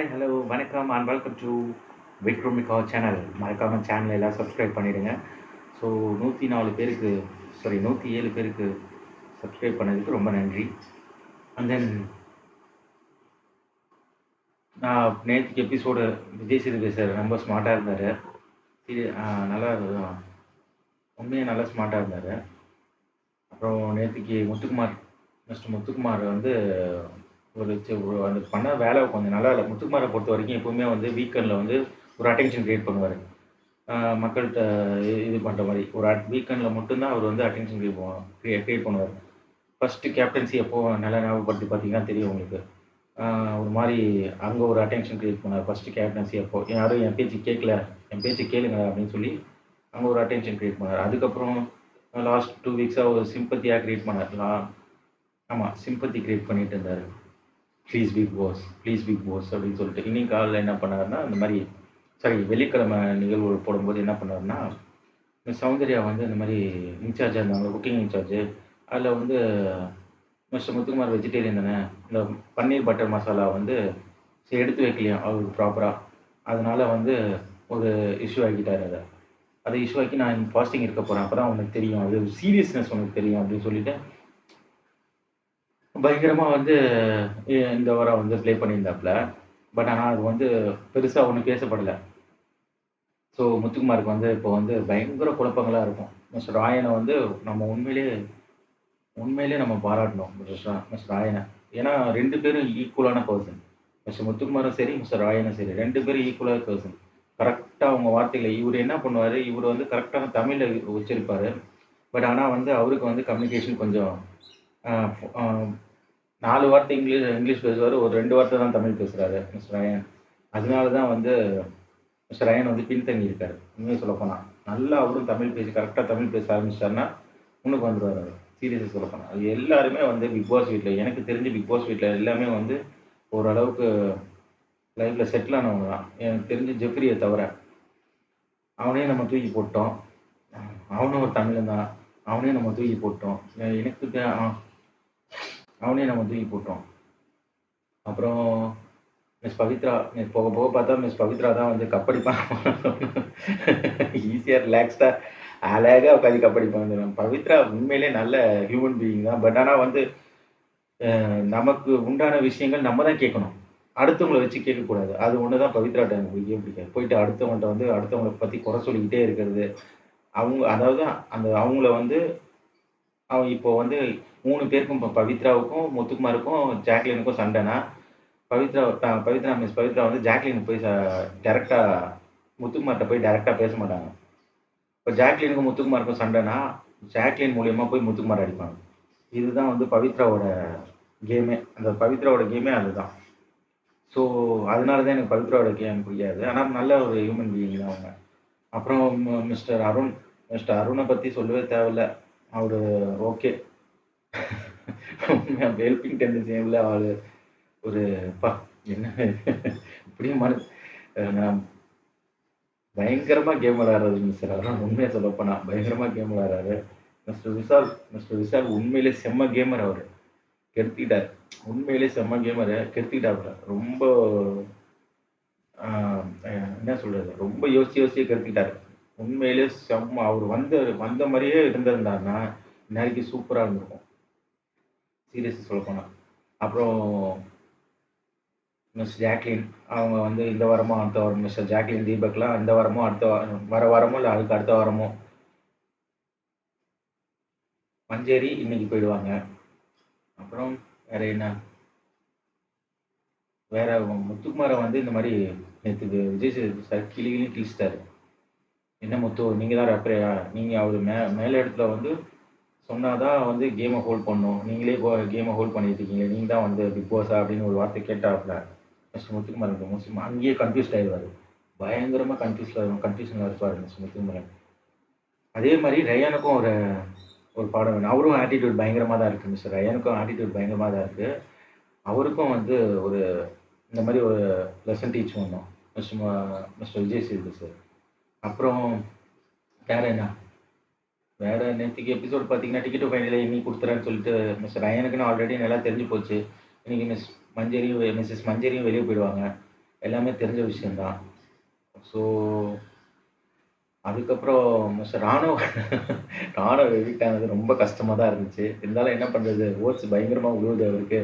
Hi hello வணக்கம். And welcome to விக்ரமிகா channel மறக்காமல் channel எல்லாம் சப்ஸ்கிரைப் பண்ணிடுங்க. ஸோ நூற்றி நாலு பேருக்கு சாரி நூற்றி ஏழு பேருக்கு சப்ஸ்கிரைப் பண்ணதுக்கு ரொம்ப நன்றி. அண்ட் தென் நான் நேற்றுக்கு எபிசோடு விஜய் சேதுபதி சார் ரொம்ப ஸ்மார்ட்டாக இருந்தார். சரி நல்லா உண்மையாக நல்லா ஸ்மார்ட்டாக இருந்தார். அப்புறம் நேற்றுக்கு முத்துக்குமார் மிஸ்டர் முத்துக்குமார் வந்து ஒரு அந்த பண்ண வேலை கொஞ்சம் நல்லா இல்லை. முத்துக்குமாரை பொறுத்த வரைக்கும் எப்பவுமே வந்து வீக்கெண்டில் வந்து ஒரு அட்டென்ஷன் க்ரியேட் பண்ணுவார். மக்கள்கிட்ட இது பண்ணுற மாதிரி. ஒரு அட் வீக்கெண்டில் மட்டும்தான் அவர் வந்து அட்டென்ஷன் க்ரியேட் க்ரியேட் பண்ணுவார். ஃபஸ்ட்டு கேப்டன்சி எப்போ நல்லா ஞாபகப்படுத்தி பார்த்தீங்கன்னா தெரியும் உங்களுக்கு. ஒரு மாதிரி அங்கே ஒரு அட்டென்ஷன் க்ரியேட் பண்ணார். ஃபஸ்ட்டு கேப்டன்சி அப்போ. யாரும் என் பேச்சு கேட்கல என் பேச்சு கேளுங்க அப்படின்னு சொல்லி அங்கே ஒரு அட்டென்ஷன் க்ரியேட் பண்ணார். அதுக்கப்புறம் லாஸ்ட் டூ வீக்ஸாக ஒரு சிம்பத்தியாக க்ரியேட் பண்ணார். ஆமாம் சிம்பத்தி க்ரியேட் பண்ணிட்டு இருந்தார். Please Bigg Boss please Bigg Boss அப்படின்னு சொல்லிட்டு. இன்னைக்கு காலையில் என்ன பண்ணாருன்னா இந்த மாதிரி சாரி வெள்ளிக்கிழமை நிகழ்வு போடும்போது என்ன பண்ணாருன்னா இந்த சௌந்தர்யா வந்து இந்த மாதிரி இன்சார்ஜாக இருந்தாங்க குக்கிங் இன்சார்ஜு. அதில் வந்து மிஸ்டர் முத்துக்குமார் வெஜிடேரியன் தானே இந்த பன்னீர் பட்டர் மசாலா வந்து சரி எடுத்து வைக்கலையாம் அவருக்கு ப்ராப்பராக அதனால் வந்து ஒரு இஷ்யூ ஆக்கிட்டார் அதை. அதை இஷ்யூ ஆக்கி நான் ஃபாஸ்டிங் இருக்க போகிறேன் அப்போ தான் உனக்கு தெரியும். அது சீரியஸ்னஸ் உனக்கு தெரியும் அப்படின்னு சொல்லிட்டு பயங்கரமாக வந்து இந்த வாரம் வந்து ப்ளே பண்ணியிருந்தாப்புல. பட் ஆனால் அது வந்து பெருசாக ஒன்றும் பேசப்படலை. ஸோ முத்துக்குமாருக்கு வந்து இப்போ வந்து பயங்கர குழப்பங்களாக இருக்கும். மிஸ்டர் ராயனை வந்து நம்ம உண்மையிலேயே உண்மையிலேயே நம்ம பாராட்டணும் மிஸ்டர் மிஸ்டர் ராயனை. ஏன்னா ரெண்டு பேரும் ஈக்குவலான பர்சன் மிஸ்டர் முத்துக்குமாரும் சரி மிஸ்டர் ராயனும் சரி. ரெண்டு பேரும் ஈக்குவலான பர்சன் கரெக்டாக அவங்க வார்த்தைகளை இவர் என்ன பண்ணுவார்? இவர் வந்து கரெக்டான தமிழில் உச்சரிப்பார் பட் ஆனால் வந்து அவருக்கு வந்து கம்யூனிகேஷன் கொஞ்சம் நாலு வார்த்தை இங்கிலீஷ் இங்கிலீஷ் பேசுவார். ஒரு ரெண்டு வார்த்தை தான் தமிழ் பேசுகிறாரு மிஸ்டர் ரயன். அதனால தான் வந்து மிஸ்டர் ரயன் வந்து பின்தங்கி இருக்காரு உண்மையை சொல்லப்போனால் நல்லா அவரும் தமிழ் பேசி கரெக்டாக தமிழ் பேச ஆரம்பிச்சிட்டாருன்னா முன்னுக்கு வந்துடுவார் அவர். சீரியஸாக சொல்லப்போனால் அது எல்லாருமே வந்து பிக் பாஸ் வீட்டில் எனக்கு தெரிஞ்சு பிக் பாஸ் வீட்டில் எல்லாமே வந்து ஓரளவுக்கு லைஃப்பில் செட்டில் ஆனவங்க தான். எனக்கு தெரிஞ்சு ஜெஃப்ரியை தவிர அவனையும் நம்ம தூக்கி போட்டோம். அவனும் ஒரு தமிழன் தான். அவனையும் நம்ம தூக்கி போட்டோம். எனக்கு அவனையும் நம்ம தூக்கி போட்டோம் அப்புறம் மிஸ் பவித்ரா மிஸ் போக போக பார்த்தா மிஸ் பவித்ரா தான் வந்து கப்படிப்பான். ஈஸியாக ரிலாக்ஸ்டாக அழகாக உட்காந்து கப்படிப்பாங்க பவித்ரா உண்மையிலே நல்ல ஹியூமன் பீயிங் தான். பட் ஆனால் வந்து நமக்கு உண்டான விஷயங்கள் நம்ம தான் கேட்கணும். அடுத்தவங்களை வச்சு கேட்கக்கூடாது. அது ஒன்று தான் பவித்ரா டைம் பிடிக்கவே பிடிக்காது. போயிட்டு அடுத்தவங்கள்ட்ட வந்து அடுத்தவங்களை பற்றி குறை சொல்லிக்கிட்டே இருக்கிறது. அவங்க அதாவது அந்த அவங்கள வந்து அவன் இப்போ வந்து மூணு பேருக்கும் இப்போ பவித்ராவுக்கும் முத்துக்குமாருக்கும் ஜாக்லினுக்கும் சண்டைனா பவித்ரா பவித்ரா மிஸ் பவித்ரா வந்து ஜாக்லினுக்கு போய் டேரெக்டாக முத்துக்குமார்கிட்ட போய் டேரெக்டாக பேச மாட்டாங்க. இப்போ ஜாக்லினுக்கும் முத்துக்குமாருக்கும் சண்டைனா ஜாக்லின் மூலியமா போய் முத்துக்குமார் அடிப்பாங்க. இதுதான் வந்து பவித்ராவோட கேமே. அந்த பவித்ராவோட கேமே அதுதான். ஸோ அதனால தான் எனக்கு பவித்ராவோட கேம் பிடிக்காது. ஆனால் நல்ல ஒரு ஹியூமன் பீயிங் தான் அவங்க. அப்புறம் மிஸ்டர் அருண் மிஸ்டர் அருணை பற்றி சொல்லவே தேவையில்ல. அவர் ஓகே ஹெல்பிங் டெண்டன்சி உள்ள ஆள் ஒரு பா என்ன? இப்படியும் மனு நான் பயங்கரமாக கேம் விளையாடுறது மிஸ்டர் அதான் உண்மையாக சொல்லப்போனா பயங்கரமாக கேம் விளையாடுறாரு மிஸ்டர் விஷால் மிஸ்டர் விஷால் உண்மையிலே செம்ம கேமர் அவர். கெடுத்திட்டார் உண்மையிலே செம்ம கேமர் கெடுத்திட்டாப்புல ரொம்ப ஆஹ் என்ன சொல்றது? ரொம்ப யோசிச்சு யோசிச்சு கெடுத்திட்டார் உண்மையிலே செம்ம அவர் வந்த வந்த மாதிரியே இருந்திருந்தாருன்னா இன்னைக்கு சூப்பராக இருந்திருக்கும். சீரியஸ் சொல்ல அப்புறம் மிஸ் ஜாக்லின் அவங்க வந்து இந்த வாரமோ அடுத்த வாரம் மிஸ்டர் ஜாக்லின் தீபக்லாம் இந்த வாரமோ அடுத்த வாரம் வர வாரமோ இல்லை அதுக்கு அடுத்த வாரமோ மஞ்சேரி இன்னைக்கு போயிடுவாங்க. அப்புறம் வேற என்ன? வேற முத்துக்குமாரை வந்து இந்த மாதிரி நேற்று விஜய் சார் கிளி கிளி கிழிச்சிட்டாரு. என்ன முத்து நீங்கள் தான் ரெப்பரையா நீங்கள் அவர் மே மேல இடத்துல வந்து சொன்னாதான் வந்து கேமை ஹோல்ட் பண்ணும். நீங்களே கேமை ஹோல்ட் பண்ணிட்டு இருக்கீங்க. நீங்கள் தான் வந்து பிக் பாஸா அப்படின்னு ஒரு வார்த்தை கேட்டாப்புல மிஸ்டர் முத்துக்குமார் இந்த அங்கேயே கன்ஃபியூஸ்ட் ஆயிடுவார். பயங்கரமாக கன்ஃபியூஸ்ல கன்ஃபியூஷனில் இருப்பார் மிஸ்டர் முத்துக்குமரன். அதே மாதிரி ரயானுக்கும் ஒரு ஒரு பாடம் வேணும். அவரும் ஆட்டிடியூட் பயங்கரமாக தான் இருக்குது மிஸ்டர் ரயானுக்கும் ஆட்டிடியூட் பயங்கரமாக தான் இருக்குது அவருக்கும் வந்து ஒரு இந்த மாதிரி ஒரு லெசன் டீச் பண்ணோம் mister mister Vijay Sethupathi sir. அப்புறம் வேற என்ன? வேற நேற்றுக்கு எபிசோட் பார்த்தீங்கன்னா டிக்கெட் ஃபைனலில் இன்னைக்கு கொடுத்துறேன்னு சொல்லிட்டு மிஸ்டர் ரயனுக்குன்னு ஆல்ரெடி நல்லா தெரிஞ்சு போச்சு. இன்னைக்கு மிஸ் மஞ்சரியும் மிஸ்ஸஸ் மஞ்சரியும் வெளியே போயிடுவாங்க. எல்லாமே தெரிஞ்ச விஷயந்தான் ஸோ அதுக்கப்புறம் மிஸ்டர் ராணுவ ராணுவ எவிக்ட் ஆனது ரொம்ப கஷ்டமாக தான் இருந்துச்சு. இருந்தாலும் என்ன பண்ணுறது ஓட்ஸ் பயங்கரமாக உழுவுது அவருக்கு.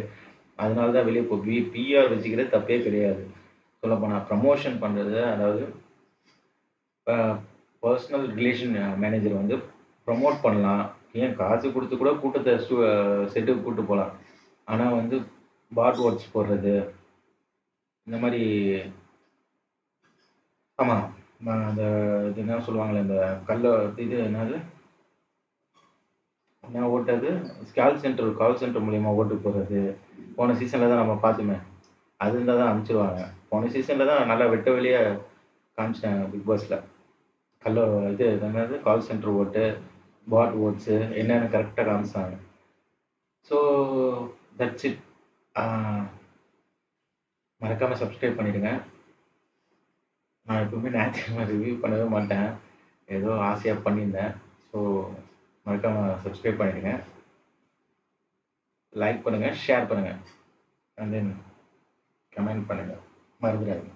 அதனால தான் வெளியே போ பி பிஆர் வச்சுக்கிறது தப்பே கிடையாது. சொல்லப்போனால் ப்ரமோஷன் பண்ணுறது அதாவது பர்சனல் ரிலேஷன் மேனேஜர் வந்து ப்ரமோட் பண்ணலாம். ஏன் காசு கொடுத்து கூட கூட்டத்தை ஸ்டூ செட்டுக்கு கூட்டு போகலாம். ஆனால் வந்து பாட் வாட்ச் போடுறது. இந்த மாதிரி ஆமாம் அந்த இது என்ன சொல்லுவாங்களே இந்த கல்ல இது என்னது? என்ன ஓட்டது கால் சென்டர் கால் சென்டர் மூலியமா ஓட்டு போடுறது போன சீசனில் தான் நம்ம பார்த்துமே. அது இருந்தால் தான் அனுப்பிச்சிருவாங்க. போன சீசனில் தான் நல்லா வெட்ட வெளியே காமிச்சிட்டாங்க பிக் பாஸில் கல்ல இது என்னது? கால் சென்டர் ஓட்டு பாட் ஓட்ஸு என்னென்னு கரெக்டாக காமிச்சாங்க. ஸோ தட்ஸ் இட் மறக்காமல் சப்ஸ்கிரைப் பண்ணிடுங்க. நான் எப்பவுமே ஞாயிற்றுக்கிழமை ரிவ்யூ பண்ணவே மாட்டேன். ஏதோ ஆசையாக பண்ணியிருந்தேன். ஸோ மறக்காமல் சப்ஸ்கிரைப் பண்ணிடுங்க. லைக் பண்ணுங்கள் ஷேர் பண்ணுங்கள் அண்ட் தென் கமெண்ட் பண்ணுங்கள் மறந்துடாதீங்க.